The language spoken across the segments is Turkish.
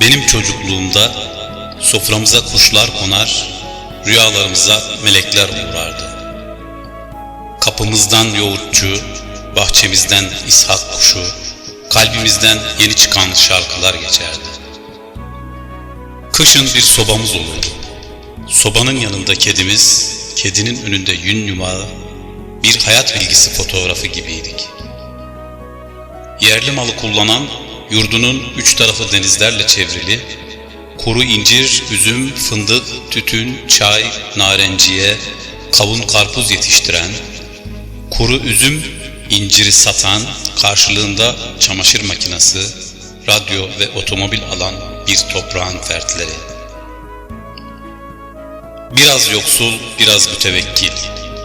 Benim çocukluğumda soframıza kuşlar konar, rüyalarımıza melekler uğrardı. Kapımızdan yoğurtçu, bahçemizden ishak kuşu, kalbimizden yeni çıkan şarkılar geçerdi. Kışın bir sobamız olurdu. Sobanın yanında kedimiz, kedinin önünde yün yumağı, bir hayat bilgisi fotoğrafı gibiydik. Yerli malı kullanan, yurdunun üç tarafı denizlerle çevrili, kuru incir, üzüm, fındık, tütün, çay, narenciye, kavun karpuz yetiştiren, kuru üzüm, inciri satan, karşılığında çamaşır makinesi, radyo ve otomobil alan bir toprağın fertleri. Biraz yoksul, biraz mütevekkil,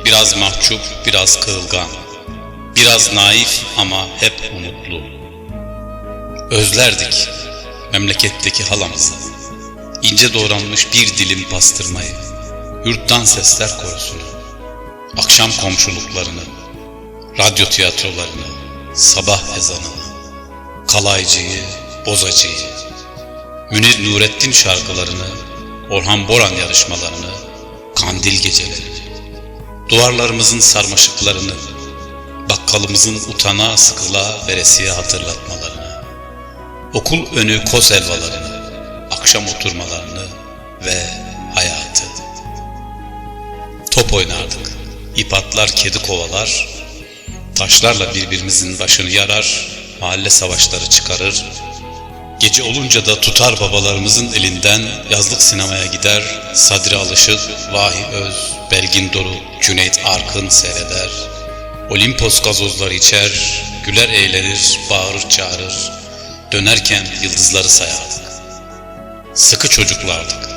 biraz mahcup, biraz kırılgan, biraz naif ama hep umutlu. Özlerdik memleketteki halamızı, ince doğranmış bir dilim pastırmayı, yurttan sesler korusunu, akşam komşuluklarını, radyo tiyatrolarını, sabah ezanını, kalaycıyı, bozacıyı, Münir Nurettin şarkılarını, Orhan Boran yarışmalarını, kandil gecelerini, duvarlarımızın sarmaşıklarını, bakkalımızın utana sıkıla veresiye hatırlatmalarını, okul önü helvalarını, akşam oturmalarını ve hayatı. Top oynardık, ip atlar kedi kovalar, taşlarla birbirimizin başını yarar, mahalle savaşları çıkarır, Gece olunca da tutar babalarımızın elinden yazlık sinemaya gider, Sadri Alışık, Vahi Öz, Belgin Doruk, Cüneyt Arkın seyreder. Olimpos gazozları içer, güler eğlenir, bağırır çağırır. Dönerken yıldızları sayardık. Sıkı çocuklardık.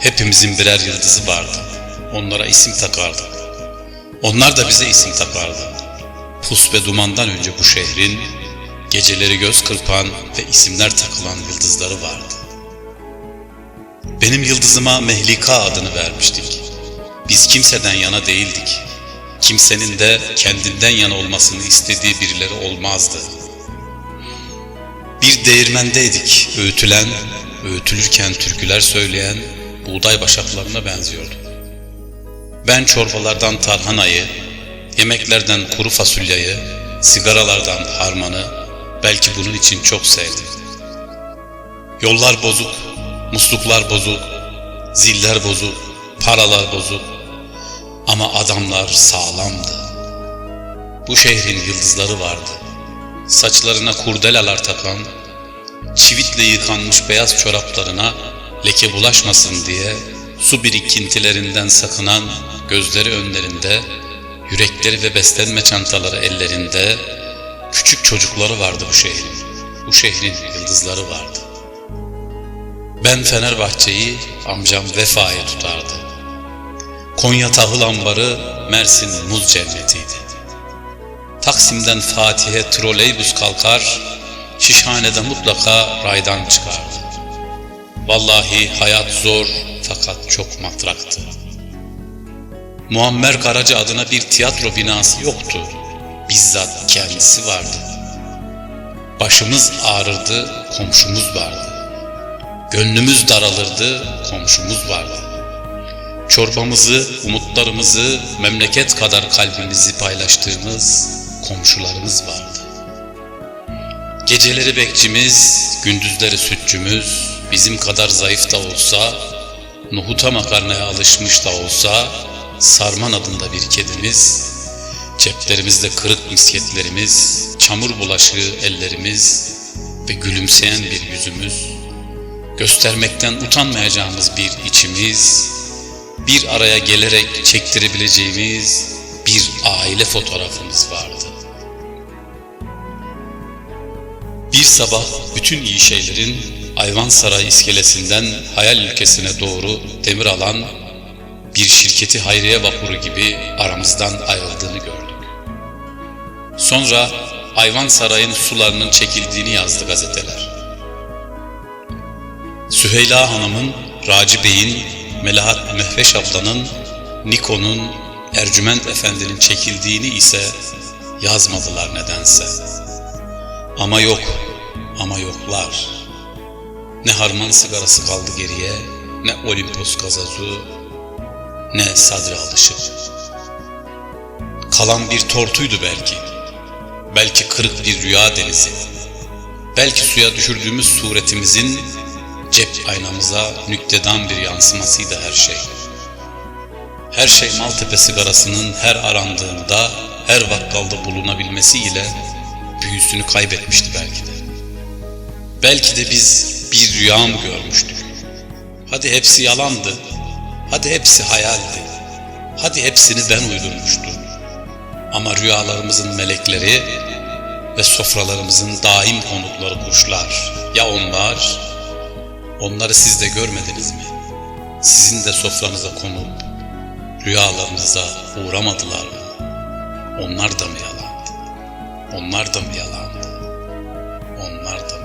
Hepimizin birer yıldızı vardı. Onlara isim takardık. Onlar da bize isim takardı. Pus ve dumandan önce bu şehrin geceleri göz kırpan ve isimler takılan yıldızları vardı. Benim yıldızıma Mehlika adını vermiştik. Biz kimseden yana değildik. Kimsenin de kendinden yana olmasını istediği birileri olmazdı. Bir değirmendeydik, öğütülen, öğütülürken türküler söyleyen buğday başaklarına benziyordu. Ben çorbalardan tarhanayı, yemeklerden kuru fasulyayı, sigaralardan harmanı, belki bunun için çok sevdim. Yollar bozuk, musluklar bozuk, ziller bozuk, paralar bozuk ama adamlar sağlamdı. Bu şehrin yıldızları vardı. Saçlarına kurdelalar takan, çivitle yıkanmış beyaz çoraplarına leke bulaşmasın diye su birikintilerinden sakınan gözleri önlerinde, yürekleri ve beslenme çantaları ellerinde, Küçük çocukları vardı bu şehrin. Bu şehrin yıldızları vardı. Ben Fenerbahçe'yi, amcam Vefa'yı tutardı. Konya tahıl ambarı, Mersin muz cennetiydi. Taksim'den Fatih'e troleybüs kalkar, Şişhane'de mutlaka raydan çıkardı. Vallahi hayat zor fakat çok matraktı. Muammer Karaca adına bir tiyatro binası yoktu bizzat kendisi vardı. Başımız ağrırdı, komşumuz vardı. Gönlümüz daralırdı, komşumuz vardı. Çorbamızı, umutlarımızı, memleket kadar kalbimizi paylaştığımız komşularımız vardı. Geceleri bekçimiz, gündüzleri sütçümüz, bizim kadar zayıf da olsa, nohuta makarnaya alışmış da olsa, Sarman adında bir kedimiz, Ceplerimizde kırık misketlerimiz, çamur bulaşığı ellerimiz ve gülümseyen bir yüzümüz, göstermekten utanmayacağımız bir içimiz, bir araya gelerek çektirebileceğimiz bir aile fotoğrafımız vardı. Bir sabah bütün iyi şeylerin Ayvansaray iskelesinden hayal ülkesine doğru demir alan bir şirketi hayriye vapuru gibi aramızdan ayrıldığını gördük. Sonra Ayvan Saray'ın sularının çekildiğini yazdı gazeteler. Süheyla Hanım'ın, Raci Bey'in, Melahat Mehveş ablanın, Niko'nun, Ercüment Efendi'nin çekildiğini ise yazmadılar nedense. Ama yok, ama yoklar. Ne harman sigarası kaldı geriye, ne Olimpos gazozu, ne sadri alışı. Kalan bir tortuydu belki. Belki kırık bir rüya denizi. Belki suya düşürdüğümüz suretimizin cep aynamıza nüktedan bir yansımasıydı her şey. Her şey Maltepe sigarasının her arandığında, her bakkalda bulunabilmesiyle büyüsünü kaybetmişti belki de. Belki de biz bir rüya mı görmüştük? Hadi hepsi yalandı. Hadi hepsi hayaldi. Hadi hepsini ben uydurmuştum. Ama rüyalarımızın melekleri ve sofralarımızın daim konukları kuşlar. Ya onlar? Onları siz de görmediniz mi? Sizin de sofranıza konup rüyalarınıza uğramadılar mı? Onlar da mı yalandı? Onlar da mı yalandı? Onlar da